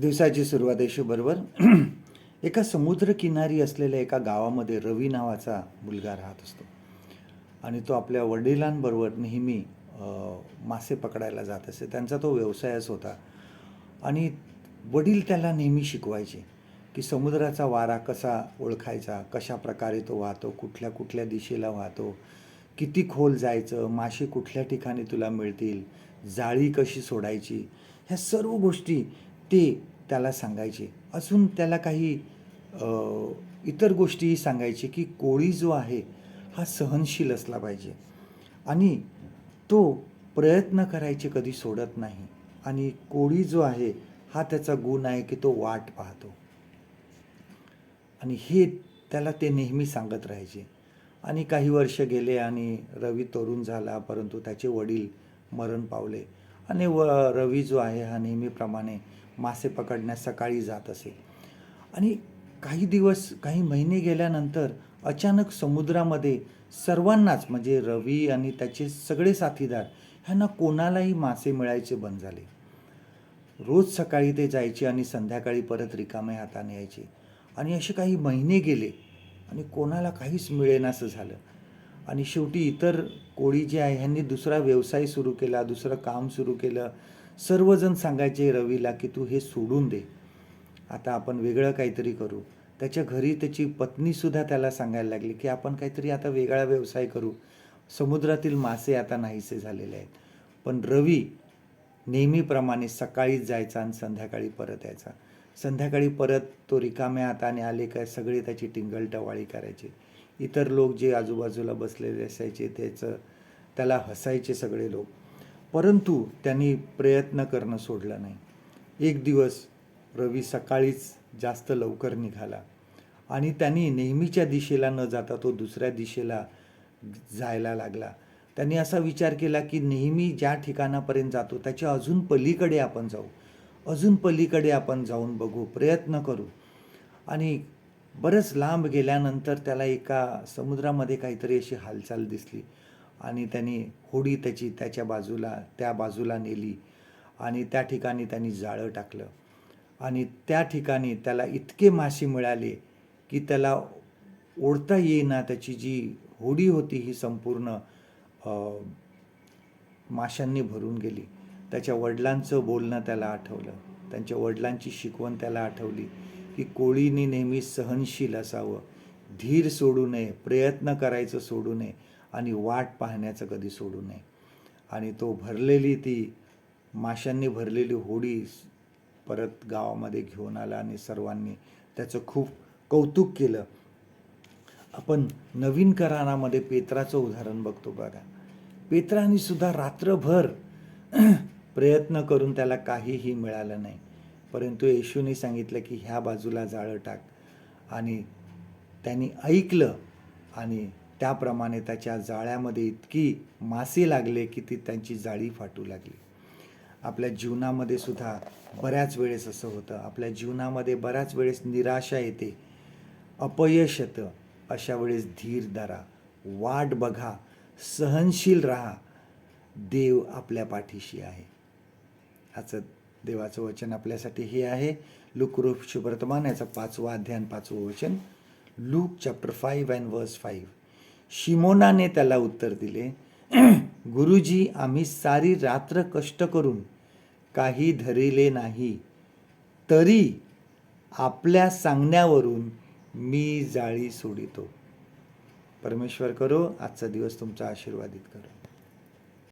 दिवसाची सुरुवात बरोबर एका समुद्रकिनारी असलेल्या एका गावामध्ये रवी नावाचा मुलगा राहत असतो. आणि तो आपल्या वडिलांबरोबर नेहमी मासे पकडायला जात असे. त्यांचा तो व्यवसायच होता. आणि वडील त्याला नेहमी शिकवायचे की समुद्राचा वारा कसा ओळखायचा कशा प्रकारे तो वाहतो कुठल्या कुठल्या दिशेला वाहतो किती खोल जायचं मासे कुठल्या ठिकाणी तुला मिळतील जाळी कशी सोडायची ह्या सर्व गोष्टी ते त्याला सांगायचे. अजून त्याला काही इतर गोष्टीही सांगायचे की कोळी जो आहे हा सहनशील असला पाहिजे. आणि तो प्रयत्न करायचे कधी सोडत नाही. आणि कोळी जो आहे हा त्याचा गुण आहे की तो वाट पाहतो. आणि हे त्याला ते नेहमी सांगत राहायचे. आणि काही वर्ष गेले आणि रवी तरुण झाला परंतु त्याचे वडील मरण पावले. आणि व रवी जो आहे हा नेहमीप्रमाणे मासे पकडण्यास सकाळी जात असे. आणि काही दिवस काही महिने गेल्यानंतर अचानक समुद्रामध्ये सर्वांनाच म्हणजे रवी आणि त्याचे सगळे साथीदार ह्यांना कोणालाही मासे मिळायचे बंद झाले. रोज सकाळी ते जायचे आणि संध्याकाळी परत रिकामे हाताने यायचे. आणि असे काही महिने गेले आणि कोणाला काहीच मिळेनासं झालं. आणि शेवटी इतर कोळी जे आहे ह्यांनी दुसरा व्यवसाय सुरू केला दुसरं काम सुरू केलं. सर्वजण सांगायचे रवीला की तू हे सोडून दे. आता आपण वेगळं काहीतरी करू. त्याच्या घरी त्याची पत्नीसुद्धा त्याला सांगायला लागली की आपण काहीतरी आता वेगळा व्यवसाय करू. समुद्रातील मासे आता नाहीसे झालेले आहेत. पण रवी नेहमीप्रमाणे सकाळीच जायचा आणि संध्याकाळी परत यायचा. संध्याकाळी परत तो रिकाम्या हाताने आले काय सगळे त्याची टिंगलटवाळी करायचे. इतर लोक जे आजूबाजूला बसलेले असायचे त्याचं त्याला हसायचे सगळे लोक. परंतु त्यांनी प्रयत्न करणं सोडलं नाही. एक दिवस रवी सकाळीच जास्त लवकर निघाला आणि त्यांनी नेहमीच्या दिशेला न जाता तो दुसऱ्या दिशेला जायला लागला. त्यांनी असा विचार केला की नेहमी ज्या ठिकाणापर्यंत जातो त्याच्या अजून पलीकडे आपण जाऊ. अजून पलीकडे आपण जाऊन बघू प्रयत्न करू. आणि बरंच लांब गेल्यानंतर त्याला एका समुद्रामध्ये काहीतरी अशी हालचाल दिसली. आणि त्यांनी होडी त्याची त्याच्या बाजूला त्या बाजूला नेली आणि त्या ठिकाणी त्यांनी जाळं टाकलं. आणि त्या ठिकाणी त्याला इतके मासे मिळाले की त्याला ओढता येईना त्याची जी होडी होती ही संपूर्ण माशांनी भरून गेली. त्याच्या वडिलांचं बोलणं त्याला आठवलं. त्यांच्या वडिलांची शिकवण त्याला आठवली की कोळीने नेहमी सहनशील असावं. धीर सोडू नये प्रयत्न करायचं सोडू नये. आणि वाट पाहण्याचं कधी सोडू नये. आणि तो भरलेली ती माशांनी भरलेली होडी परत गावामध्ये घेऊन आला आणि सर्वांनी त्याचं खूप कौतुक केलं. आपण नवीन करारामध्ये पेत्राचं उदाहरण बघतो बघा. पेत्राने सुद्धा रात्रभर प्रयत्न करून त्याला काहीही मिळालं नाही. परंतु येशूने सांगितलं की ह्या बाजूला जाळं टाक. आणि त्यांनी ऐकलं आणि त्याप्रमाणे त्याच्या जाळ्यामध्ये इतकी मासे लागले की ती त्यांची जाळी फाटू लागली. आपल्या जीवनामध्ये सुद्धा बऱ्याच वेळेस असं होतं. आपल्या जीवनामध्ये बऱ्याच वेळेस निराशा येते. अपयश येतं. अशा वेळेस धीर धरा. वाट बघा. सहनशील राहा. देव आपल्या पाठीशी आहे. ह्याचं देवाचं वचन आपल्यासाठी हे आहे. लुक रूप शुभवर्तमान याचं पाचवा अध्याय पाचवं वचन. Luke chapter five and verse five. शिमोनाने त्याला उत्तर दिले गुरुजी आम्ही सारी रात्र कष्ट करून काही धरिले नाही. तरी आपल्या सांगण्यावरून मी जाळी सोडितो. परमेश्वर करो आजचा दिवस तुमचा आशीर्वादित करो.